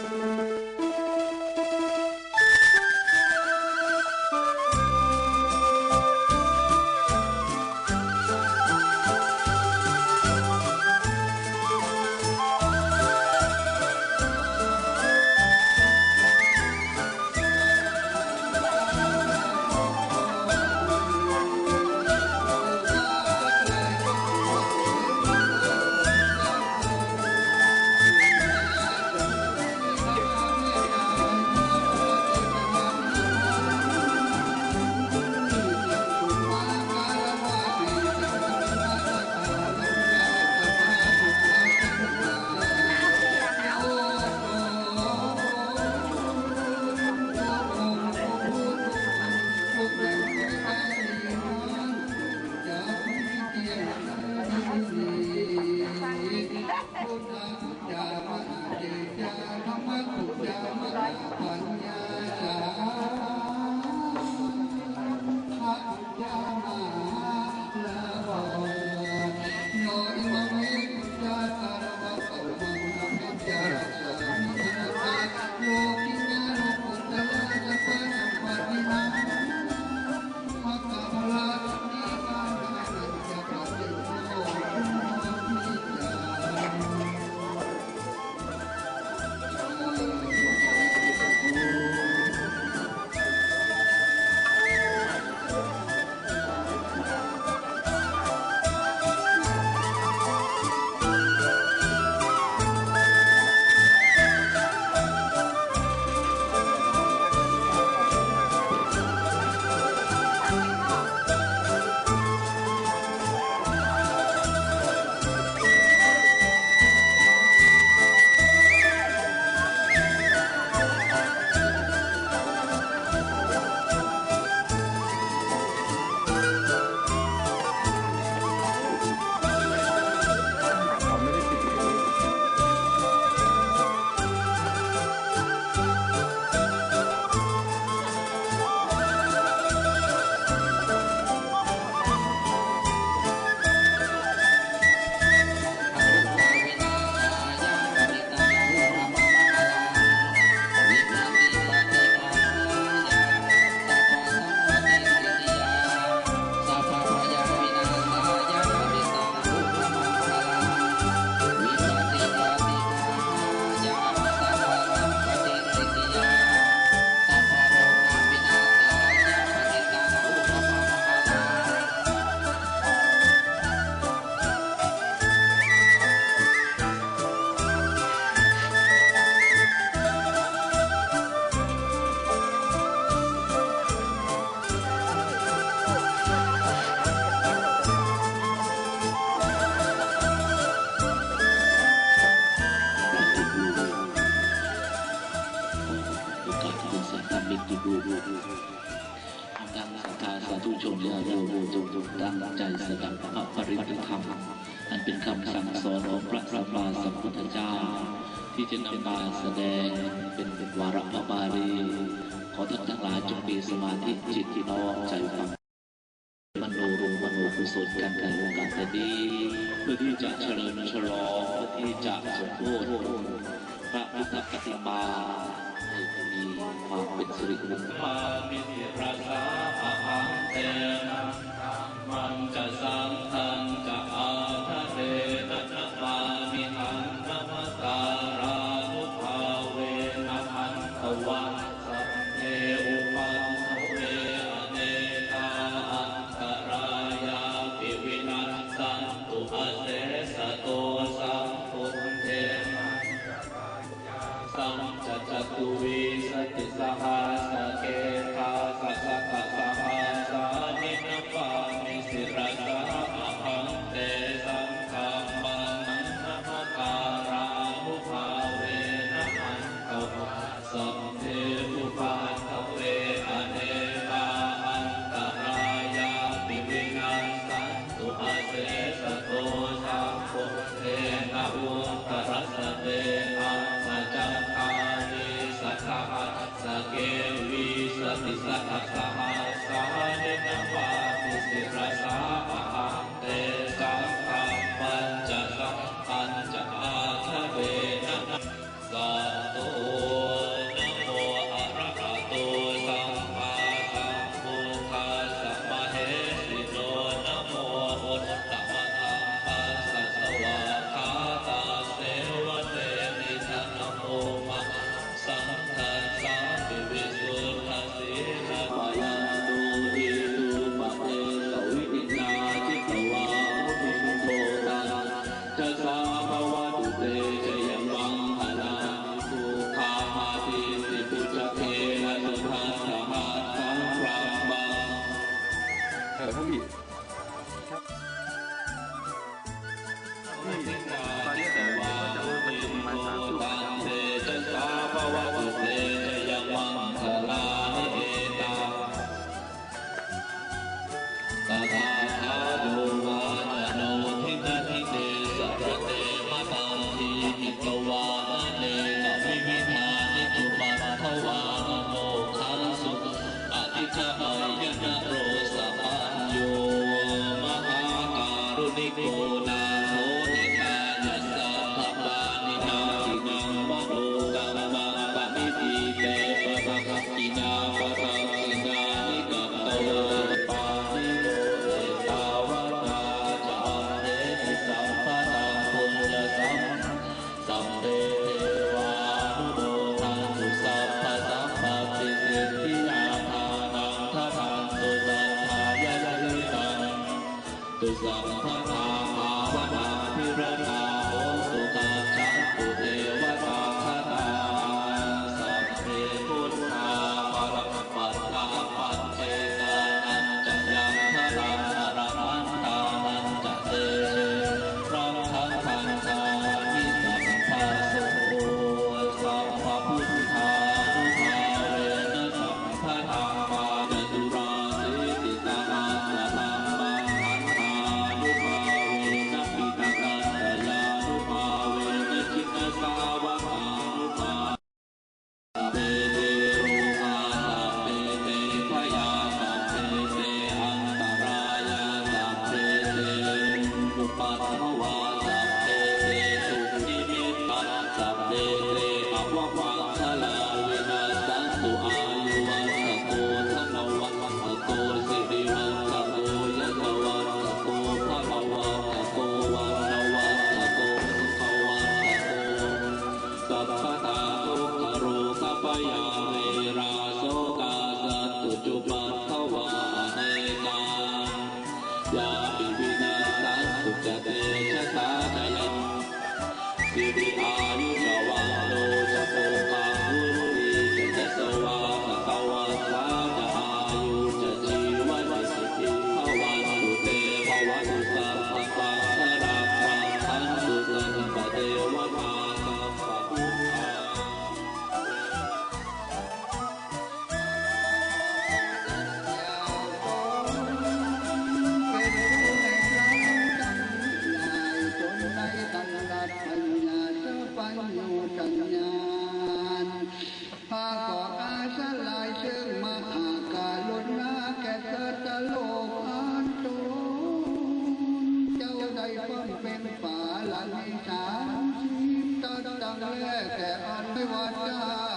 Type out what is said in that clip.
โ ตั้งใจสดับพระปริยัติธรรม อันเป็นคำสั่งสอนของพระสัมมาสัมพุทธเจ้า ที่จะนำมาแสดงเป็นวาระพระบาลี ขอท่านทั้งหลายจงมีสมาธิจิตที่น้อมใจฟังมโนรมมโนกุศลกันในโอกาสนี้เพื่อที่จะเฉลิมฉลองเพื่อที่จะสมโภชพระพุทธปฏิมาให้มีความเป็นสิริมงคล มังเตนะมันจะสังทันจะอาทะเรนะนะมามิหันนมัสการานุภาเวนะหันตวันสัพเพอุปันทเวอเนกาอันตรายาปิวินัสสันตุอาเสสะโตสัมพุทเทมังสัมจัจจตุวิสติสหัส สนัตตาสานินวามิสิรสา Jatay Chathalaya Sidi Aruja ไปอยู่กันยานหาก่ออาสลายเชิงมหากาศลดนาแก่เธอตโลกอันโนเจ้าได้ฟ้อนเป็นฝาหลังในสามชีพตาดังแลแก่อันไม่ว่าจา